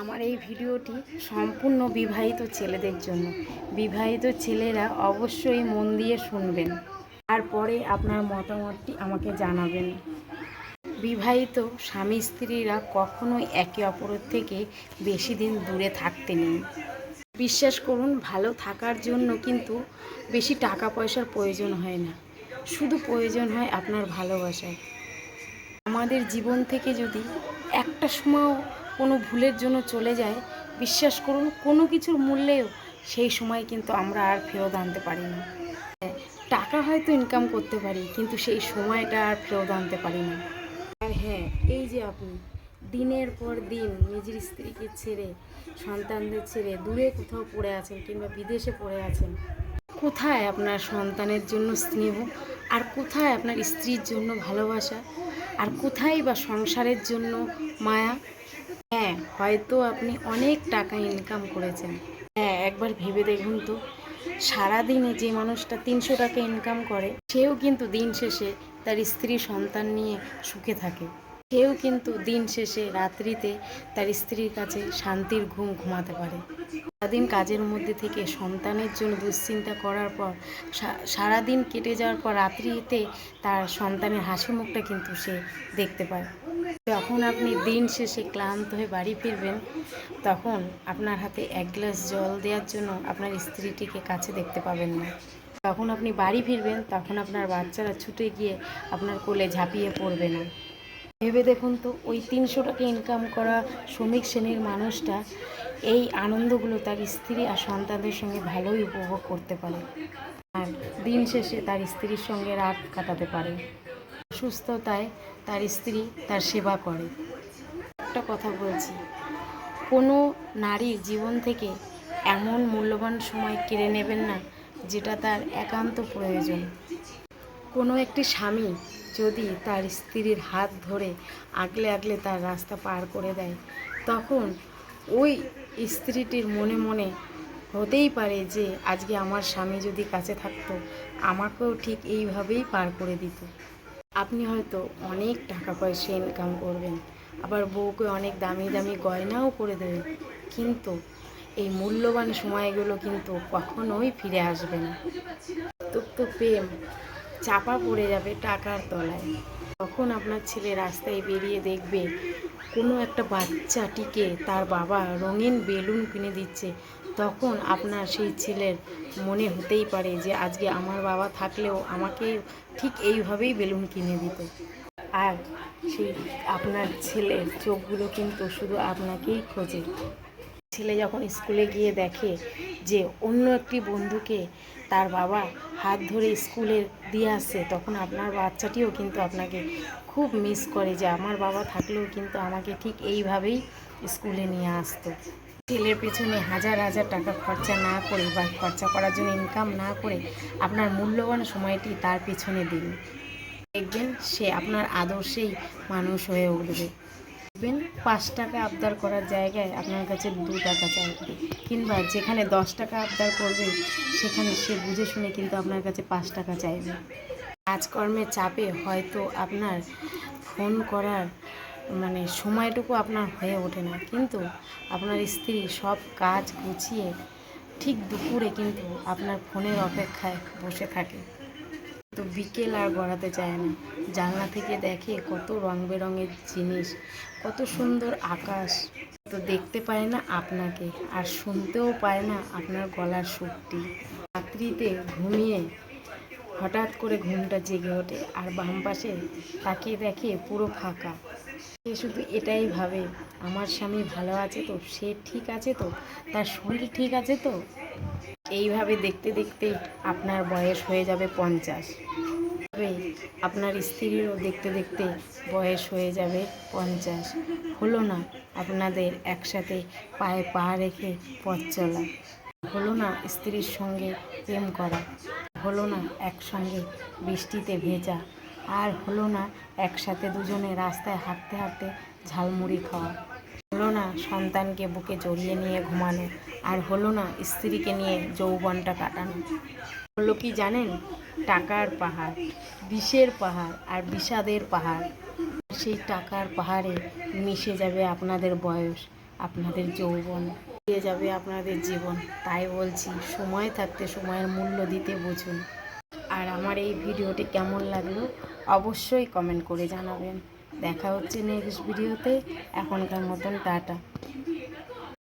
আমার এই ভিডিওটি সম্পূর্ণ বিবাহিত ছেলেদের জন্য। বিবাহিত ছেলেরা অবশ্যই মন দিয়ে শুনবেন। তারপরে আপনার মতামতটি আমাকে জানাবেন। বিবাহিত স্বামী স্ত্রীরা কখনোই একে অপরের থেকে বেশি দিন দূরে থাকতে নেই। বিশ্বাস করুন, ভালো থাকার জন্য কিন্তু বেশি টাকা পয়সার প্রয়োজন হয় না। শুধু প্রয়োজন হয় আপনার ভালোবাসায় আমাদের জীবন থেকে যদি একটা সময়ও কোনো ভুলের জন্য চলে যায়, বিশ্বাস করুন, কোনো কিছুর মূল্যেও সেই সময় কিন্তু আমরা আর ফেরত আনতে পারি না। টাকা হয়তো ইনকাম করতে পারি, কিন্তু সেই সময়টা আর ফেরত আনতে পারি না। আর হ্যাঁ এই যে আপনি, দিনের পর দিন নিজের স্ত্রীকে ছেড়ে, সন্তানদের ছেড়ে দূরে কোথাও পড়ে আছেন কিংবা বিদেশে পড়ে আছেন, কোথায় আপনার সন্তানের জন্য স্নেহ, আর কোথায় আপনার স্ত্রীর জন্য ভালোবাসা, আর কোথায় বা সংসারের জন্য মায়া হয়তো আপনি অনেক টাকা ইনকাম করেছেন। হ্যাঁ একবার ভেবে দেখুন তো। সারাদিনে যে মানুষটা তিনশো টাকা ইনকাম করে, সেও কিন্তু দিন শেষে তার স্ত্রী সন্তান নিয়ে সুখে থাকে। সেও কিন্তু দিন শেষে রাত্রিতে তার স্ত্রীর কাছে শান্তির ঘুম ঘুমাতে পারে। সারাদিন কাজের মধ্যে থেকে সন্তানের জন্য দুশ্চিন্তা করার পর সারাদিন কেটে যাওয়ার পর রাত্রিতে তার সন্তানের হাসি মুখটা কিন্তু সে দেখতে পায়। যখন আপনি দিন শেষে ক্লান্ত হয়ে বাড়ি ফিরবেন, তখন আপনার হাতে এক গ্লাস জল দেওয়ার জন্য আপনার স্ত্রীটিকে কাছে দেখতে পাবেন না। যখন আপনি বাড়ি ফিরবেন, তখন আপনার বাচ্চারা ছুটে গিয়ে আপনার কোলে ঝাঁপিয়ে পড়বে না। ভেবে দেখুন তো, ওই তিনশো টাকা ইনকাম করা শ্রমিক শ্রেণির মানুষটা এই আনন্দগুলো তার স্ত্রী আর সন্তানদের সঙ্গে ভালোই উপভোগ করতে পারে। আর দিন শেষে তার স্ত্রীর সঙ্গে রাত কাটাতে পারে। সুস্থতায় তার স্ত্রী তার সেবা করে। একটা কথা বলছি, কোনো নারীর জীবন থেকে এমন মূল্যবান সময় কেড়ে নেবেন না, যেটা তার একান্ত প্রয়োজন। কোনো একটি স্বামী যদি তার স্ত্রীর হাত ধরে আগলে আগলে তার রাস্তা পার করে দেয়, তখন ওই স্ত্রীটির মনে মনে হতেই পারে যে আজকে আমার স্বামী যদি কাছে থাকতো, আমাকেও ঠিক এইভাবেই পার করে দিত। আপনি হয়তো অনেক টাকা পয়সা ইনকাম করবেন, আবার বউকে অনেক দামি দামি গয়নাও করে দেবেন, কিন্তু এই মূল্যবান সময়গুলো কিন্তু কখনোই ফিরে আসবে না। তো প্রেম চাপা পড়ে যাবে টাকার তলায়। তখন আপনার ছেলে রাস্তায় বেরিয়ে দেখবে, কোনো একটা বাচ্চাটিকে তার বাবা রঙিন বেলুন কিনে দিচ্ছে। তখন আপনার সেই ছেলের মনে হতেই পারে যে, আজকে আমার বাবা থাকলেও আমাকে ঠিক এইভাবেই বেলুন কিনে দিত। আর সেই আপনার ছেলের চোখগুলো কিন্তু শুধু আপনাকেই খোঁজে। ছেলে যখন স্কুলে গিয়ে দেখে যে অন্য একটি বন্ধুকে তার বাবা হাত ধরে স্কুলে দিয়ে আসছে, তখন আপনার বাচ্চাটিও কিন্তু আপনাকে খুব মিস করে যে আমার বাবা থাকলেও কিন্তু আমাকে ঠিক এইভাবেই স্কুলে নিয়ে আসতো। ছেলের পেছনে হাজার হাজার টাকা খরচা না করে বা খরচা করার জন্য ইনকাম না করে আপনার মূল্যবান সময়টি তার পেছনে দিন। দেখবেন সে আপনার আদর্শেই মানুষ হয়ে উঠবে। দেখবেন পাঁচ টাকা আবদার করার জায়গায় আপনার কাছে দু টাকা চাইবে। কিংবা যেখানে দশ টাকা আবদার করবে, সেখানে সে বুঝে শুনে কিন্তু আপনার কাছে পাঁচ টাকা চাইবে। কাজকর্মের চাপে হয়তো আপনার ফোন করার মানে সময়টুকু আপনার হয়ে ওঠে না। কিন্তু আপনার স্ত্রী সব কাজ গুছিয়ে ঠিক দুপুরে কিন্তু আপনার ফোনের অপেক্ষায় বসে থাকে। তো বিকেল আর গড়াতে চায় না। জানলা থেকে দেখে কত রং বেরঙের জিনিস, কত সুন্দর আকাশ। তো দেখতে পায় না আপনাকে, আর শুনতেও পায় না আপনার গলার সুরটি রাত্রিতে ঘুমিয়ে হঠাৎ করে ঘুমটা জেগে ওঠে আর বাম পাশে তাকিয়ে দেখে পুরো ফাঁকা। সে শুধু এটাই ভাবে, আমার স্বামী ভালো আছে তো? সে ঠিক আছে তো? তার শরীর ঠিক আছে তো? এইভাবে দেখতে দেখতে আপনার বয়স হয়ে যাবে পঞ্চাশ। আপনার স্ত্রীরও দেখতে দেখতে বয়স হয়ে যাবে পঞ্চাশ। হলো না আপনাদের একসাথে পায়ে পা রেখে পথ চলা। হলো না স্ত্রীর সঙ্গে প্রেম করা। হলো না একসঙ্গে বৃষ্টিতে ভেজা। আর হলো না একসাথে দুজনে রাস্তায় হাঁটতে হাঁটতে ঝালমুড়ি খাওয়া। সন্তানকে বুকে জড়িয়ে নিয়ে ঘুমানো। আর হলো না স্ত্রীকে নিয়ে যৌবনটা কাটানো। হলো কি জানেন? টাকার পাহাড়, বিষের পাহাড় আর বিষাদের পাহাড়। সেই টাকার পাহাড়ে মিশে যাবে আপনাদের বয়স, আপনাদের যৌবন। দিয়ে যাবে আপনাদের জীবন। তাই বলছি, সময় থাকতে সময়ের মূল্য দিতে বুঝুন। আর আমার এই ভিডিওটি কেমন লাগল অবশ্যই কমেন্ট করে জানাবেন। দেখা হচ্ছে নেক্সট ভিডিওতে এখনকার মতন টাটা।